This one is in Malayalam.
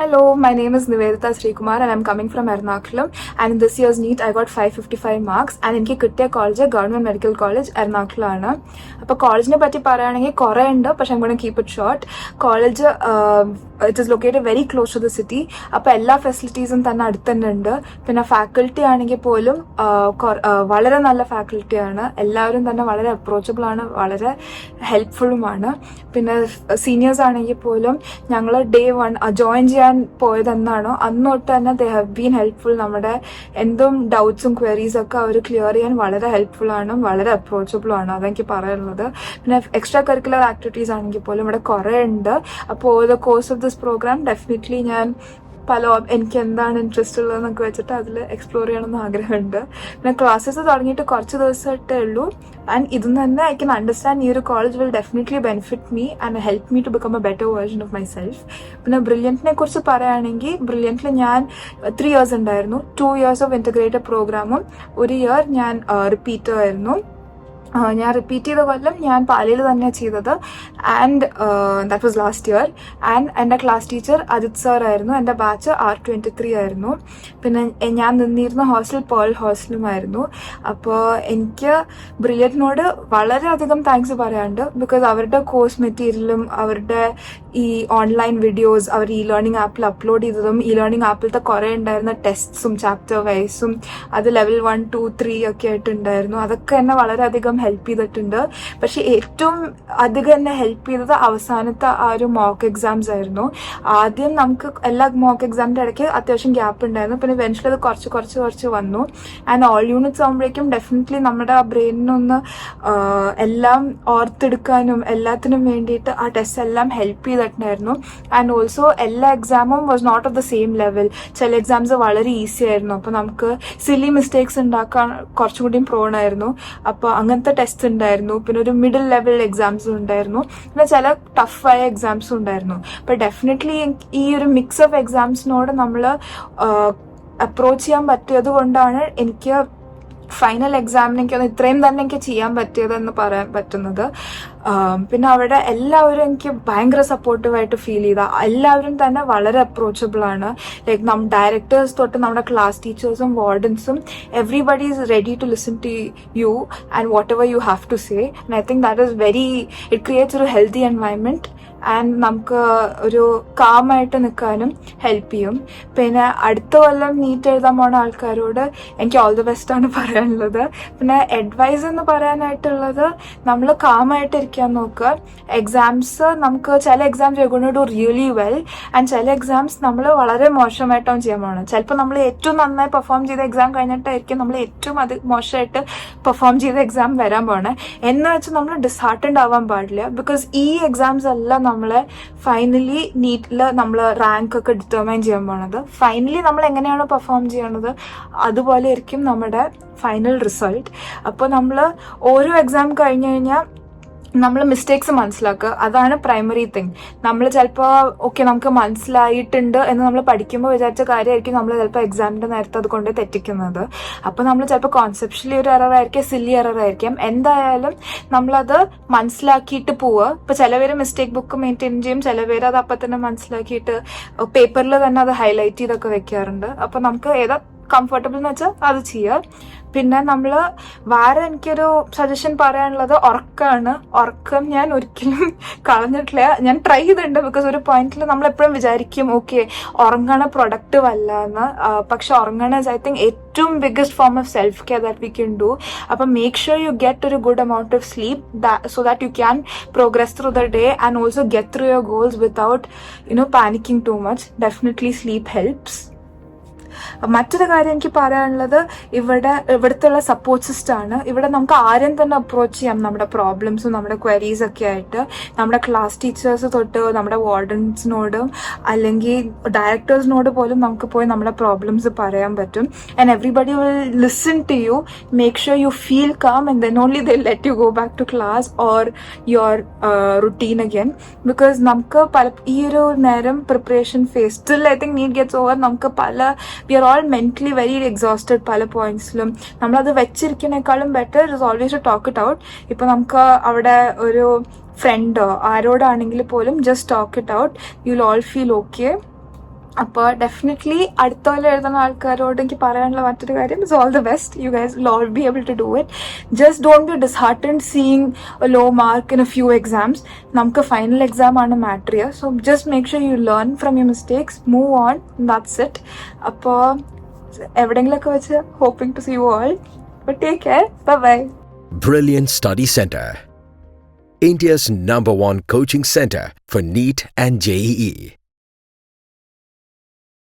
Hello, my name is Nivedita Srikumar and I'm coming from Ernakulam. And in this year's NEET, I got 555 marks. And എനിക്ക് കിട്ടിയ കോളേജ് ഗവൺമെന്റ് മെഡിക്കൽ കോളേജ് എറണാകുളമാണ്. അപ്പോൾ കോളേജിനെ പറ്റി പറയുകയാണെങ്കിൽ കുറേ ഉണ്ട് പക്ഷെ I to keep it college it is located very close to the city അപ്പോൾ എല്ലാ ഫെസിലിറ്റീസും തന്നെ അടുത്ത് തന്നെ ഉണ്ട്. പിന്നെ ഫാക്കൽറ്റി ആണെങ്കിൽ പോലും വളരെ നല്ല ഫാക്കൽറ്റിയാണ് എല്ലാവരും തന്നെ വളരെ അപ്രോച്ചബിൾ ആണ് വളരെ ഹെൽപ്ഫുള്ളുമാണ് പിന്നെ സീനിയേഴ്സ് ആണെങ്കിൽ പോലും ഞങ്ങൾ ഡേ വൺ ജോയിൻ ചെയ്യാൻ പോയതെന്നാണോ? അന്നോട്ട് തന്നെ ദേ ഹാവ് ബീൻ ഹെൽപ്ഫുൾ നമ്മുടെ എന്തും ഡൗട്ട്സും ക്വയറീസ് ഒക്കെ അവർ ക്ലിയർ ചെയ്യാൻ വളരെ ഹെൽപ്ഫുൾ ആണ് വളരെ അപ്രോച്ചബിൾ ആണ്. അതെനിക്ക് പറയാനുള്ളത്. പിന്നെ എക്സ്ട്രാ കരിക്കുലർ ആക്ടിവിറ്റീസ് ആണെങ്കിൽ പോലും ഇവിടെ കുറേ ഉണ്ട്. അപ്പോൾ over the course of this program definitely ഞാൻ പല എനിക്ക് എന്താണ് ഇൻട്രസ്റ്റ് ഉള്ളതെന്നൊക്കെ വെച്ചിട്ട് അതിൽ എക്സ്പ്ലോർ ചെയ്യണമെന്ന് ആഗ്രഹമുണ്ട്. പിന്നെ ക്ലാസ്സസ് തുടങ്ങിയിട്ട് കുറച്ച് ദിവസമായിട്ടേ ഉള്ളൂ. ആൻഡ് ഇതും തന്നെ ഐ കൻ അണ്ടർസ്റ്റാൻഡ് ഈ ഒരു college will definitely benefit me and help me to become a better version of myself പിന്നെ ബ്രില്യന്റിനെ കുറിച്ച് പറയുകയാണെങ്കിൽ ബ്രില്യന്റിൽ ഞാൻ ത്രീ ഇയേഴ്സ് ഉണ്ടായിരുന്നു. ടു ഇയേഴ്സ് ഓഫ് ഇന്റഗ്രേറ്റഡ് പ്രോഗ്രാമും ഒരു ഇയർ ഞാൻ റിപ്പീറ്റർ ആയിരുന്നു. ആ, ഞാൻ റിപ്പീറ്റ് ചെയ്ത കൊല്ലം ഞാൻ പാലയിൽ തന്നെ ചെയ്തത്. And that was last year and എന്റെ ക്ലാസ് ടീച്ചർ അജിത് സാർ ആയിരുന്നു. എന്റെ ബാച്ച് ആർ ട്വന്റി ത്രീ ആയിരുന്നു. പിന്നെ ഞാൻ നിന്നിരുന്ന ഹോസ്റ്റൽ പേൾ ഹോസ്റ്റലുമായിരുന്നു അപ്പോൾ എനിക്ക് ബ്രില്യറ്റിനോട് വളരെയധികം താങ്ക്സ് പറയാനുണ്ട്. ബിക്കോസ് അവരുടെ കോഴ്സ് മെറ്റീരിയലും അവരുടെ ഈ ഓൺലൈൻ വീഡിയോസ് അവർ ഈ ലേണിംഗ് ആപ്പിൽ അപ്ലോഡ് ചെയ്തതും ഈ ലേണിംഗ് ആപ്പിലത്തെ കുറേ ഉണ്ടായിരുന്ന ടെസ്റ്റ്സും ചാപ്റ്റർ വൈസും അത് ലെവൽ വൺ ടു ത്രീ ഒക്കെ ആയിട്ടുണ്ടായിരുന്നു അതൊക്കെ എന്നെ വളരെയധികം ഹെൽപ്പ് ചെയ്തിട്ടുണ്ട്. പക്ഷെ ഏറ്റവും അധികം എന്നെ ഹെൽപ്പ് ചെയ്തത് അവസാനത്തെ ആ ഒരു മോക്ക് എക്സാംസ് ആയിരുന്നു. ആദ്യം നമുക്ക് എല്ലാ മോക്ക് എക്സാമിന്റെ ഇടയ്ക്ക് അത്യാവശ്യം ഗ്യാപ്പ് ഉണ്ടായിരുന്നു പിന്നെ വെൻച്വലി അത് കുറച്ച് കുറച്ച് കുറച്ച് വന്നു. ആൻഡ് ഓൾ യൂണിറ്റ്സ് ആകുമ്പോഴേക്കും ഡെഫിനറ്റ്ലി നമ്മുടെ ബ്രെയിനിനൊന്ന് എല്ലാം ഓർത്തെടുക്കാനും എല്ലാത്തിനും വേണ്ടിയിട്ട് ആ ടെസ്റ്റ് എല്ലാം ഹെൽപ്പ് ചെയ്തിട്ടുണ്ടായിരുന്നു ആൻഡ് ഓൾസോ എല്ലാ എക്സാമും was not of the same level ചില എക്സാംസ് വളരെ ഈസി ആയിരുന്നു. അപ്പോൾ നമുക്ക് സില്ലി മിസ്റ്റേക്സ് ഉണ്ടാക്കാൻ കുറച്ചും കൂടിയും പ്രോൺ ആയിരുന്നു. അപ്പോൾ അങ്ങനത്തെ ടെസ്റ്റ് ഉണ്ടായിരുന്നു. പിന്നെ ഒരു മിഡിൽ ലെവൽ എക്സാംസും ഉണ്ടായിരുന്നു. പിന്നെ ചില ടഫായ എക്സാംസും ഉണ്ടായിരുന്നു. അപ്പോൾ ഡെഫിനറ്റ്ലി ഈ ഒരു മിക്സ് ഓഫ് എക്സാംസിനോട് നമ്മൾ അപ്രോച്ച് ചെയ്യാൻ പറ്റിയത് കൊണ്ടാണ് എനിക്ക് ഫൈനൽ എക്സാമിന് എനിക്ക് ഇത്രയും തന്നെ എനിക്ക് ചെയ്യാൻ പറ്റിയതെന്ന് പറയാൻ പറ്റുന്നത്. പിന്നെ അവിടെ എല്ലാവരും എനിക്ക് ഭയങ്കര സപ്പോർട്ടീവായിട്ട് ഫീൽ ചെയ്ത എല്ലാവരും തന്നെ വളരെ അപ്രോച്ചബിൾ ആണ്. ലൈക്ക് നം ഡയറക്ടേഴ്സ് തൊട്ട് നമ്മുടെ ക്ലാസ് ടീച്ചേഴ്സും വാർഡൻസും everybody is ready to listen to you and whatever you have to say and I think that is very it creates ഒരു ഹെൽത്തി എൻവയൺമെന്റ് ആൻഡ് നമുക്ക് ഒരു കാമായിട്ട് നിൽക്കാനും ഹെൽപ്പ് ചെയ്യും. പിന്നെ അടുത്ത കൊല്ലം നീറ്റ് എഴുതാൻ പോണ ആൾക്കാരോട് എനിക്ക് ഓൾ ദി ബെസ്റ്റ് ആണ് പറയാനുള്ളത്. പിന്നെ അഡ്വൈസ് എന്ന് പറയാനായിട്ടുള്ളത് നമ്മൾ കാമായിട്ട് ഇരിക്കാൻ നോക്കുക എക്സാംസ് നമുക്ക് ചില exams you do really well and ചില എക്സാംസ് നമ്മൾ വളരെ മോശമായിട്ടാണ് ചെയ്യാൻ പോകുന്നത് ചിലപ്പോൾ നമ്മൾ ഏറ്റവും നന്നായി പെർഫോം ചെയ്ത എക്സാം കഴിഞ്ഞിട്ടായിരിക്കും നമ്മൾ ഏറ്റവും അത് മോശമായിട്ട് പെർഫോം ചെയ്ത എക്സാം വരാൻ പോണേ. എന്ന് വെച്ച് നമ്മൾ ഡിസ്ഹാർട്ടൻഡ് ആവാൻ പാടില്ല ബിക്കോസ് ഈ എക്സാംസ് എല്ലാം നമ്മളെ ഫൈനലി നീറ്റിൽ നമ്മൾ റാങ്ക് ഒക്കെ ഡിറ്റർമൈൻ ചെയ്യാൻ പോണത്. ഫൈനലി നമ്മൾ എങ്ങനെയാണോ പെർഫോം ചെയ്യണത് അതുപോലെ ആയിരിക്കും നമ്മുടെ ഫൈനൽ റിസൾട്ട് അപ്പോൾ നമ്മൾ ഓരോ എക്സാം കഴിഞ്ഞു കഴിഞ്ഞാൽ നമ്മൾ മിസ്റ്റേക്സ് മനസ്സിലാക്കുക. അതാണ് പ്രൈമറി തിങ് നമ്മൾ ചിലപ്പോൾ ഓക്കെ നമുക്ക് മനസ്സിലായിട്ടുണ്ട് എന്ന് നമ്മൾ പഠിക്കുമ്പോൾ വിചാരിച്ച കാര്യമായിരിക്കും നമ്മൾ ചിലപ്പോൾ എക്സാമിന്റെ നേരത്തെ അത് കൊണ്ട് തെറ്റിക്കുന്നത്. അപ്പോൾ നമ്മൾ ചിലപ്പോൾ കോൺസെപ്ഷ്യലി ഒരു എറർ ആയിരിക്കും സില്ലി ആയിരിക്കാം. എന്തായാലും നമ്മളത് മനസ്സിലാക്കിയിട്ട് പോവുക. ഇപ്പോൾ ചില പേര് മിസ്റ്റേക്ക് ബുക്ക് മെയിന്റെയിൻ ചെയ്യും ചില പേര് അത് അപ്പം തന്നെ മനസ്സിലാക്കിയിട്ട് പേപ്പറിൽ തന്നെ അത് ഹൈലൈറ്റ് ചെയ്തൊക്കെ വെക്കാറുണ്ട്. അപ്പോൾ നമുക്ക് ഏതാ കംഫർട്ടബിൾ എന്ന് വെച്ചാൽ അത് ചെയ്യുക പിന്നെ നമ്മൾ വേറെ എനിക്കൊരു സജഷൻ പറയാനുള്ളത് ഉറക്കമാണ് ഉറക്കം ഞാൻ ഒരിക്കലും കളഞ്ഞിട്ടില്ല. ഞാൻ ട്രൈ ചെയ്തിട്ടുണ്ട് ബിക്കോസ് ഒരു പോയിന്റിൽ നമ്മൾ എപ്പോഴും വിചാരിക്കും ഓക്കെ ഉറങ്ങണ പ്രൊഡക്റ്റീവ് അല്ല എന്ന്. പക്ഷെ ഉറങ്ങണ ഐ തിങ്ക് ഏറ്റവും biggest form of self care that we can do അപ്പം മേക്ക് ഷുവർ യു ഗെറ്റ് ഒരു good amount of sleep so that you can progress through the day and also get through your goals without you know panicking too much definitely sleep helps മറ്റൊരു കാര്യം എനിക്ക് പറയാനുള്ളത് ഇവിടെ ഇവിടുത്തെ സപ്പോർട്ട് സിസ്റ്റം ആണ്. ഇവിടെ നമുക്ക് ആരും തന്നെ അപ്രോച്ച് ചെയ്യാം. നമ്മുടെ പ്രോബ്ലംസും നമ്മുടെ ക്വയറീസ് ഒക്കെ ആയിട്ട്. നമ്മുടെ ക്ലാസ് ടീച്ചേഴ്സ് തൊട്ട് നമ്മുടെ വാർഡൻസിനോടും അല്ലെങ്കിൽ ഡയറക്ടേഴ്സിനോട് പോലും നമുക്ക് പോയി നമ്മുടെ പ്രോബ്ലംസ് പറയാൻ പറ്റും. And everybody will listen to you make sure you feel calm and then only they let you go back to class or your routine again because നമുക്ക് പല ഈ ഒരു നേരം preparation phase still I think need gets over നമുക്ക് പല we are all mentally very exhausted പല പോയിന്റ്സിലും നമ്മളത് വെച്ചിരിക്കണേക്കാളും better is always to talk it out ഇപ്പൊ നമുക്ക് അവിടെ ഒരു ഫ്രണ്ടോ ആരോടാണെങ്കിൽ പോലും just talk it out you will all feel okay അപ്പോൾ ഡെഫിനറ്റ്ലി അടുത്ത കൊല്ലം എഴുതുന്ന ആൾക്കാരോട് എനിക്ക് പറയാനുള്ള മറ്റൊരു കാര്യം is all the best you guys will all be able to do it just don't be dishearten seeing low mark in a few exams നമുക്ക് ഫൈനൽ എക്സാം ആണ് മാറ്റർ ചെയ്യുക so just make sure you learn from you mistakes move on that's it അപ്പോൾ എവിടെയെങ്കിലുമൊക്കെ വെച്ച് hoping to see you all but take care bye bye Brilliant Study Center. India's number one coaching center for NEET and E. JEE.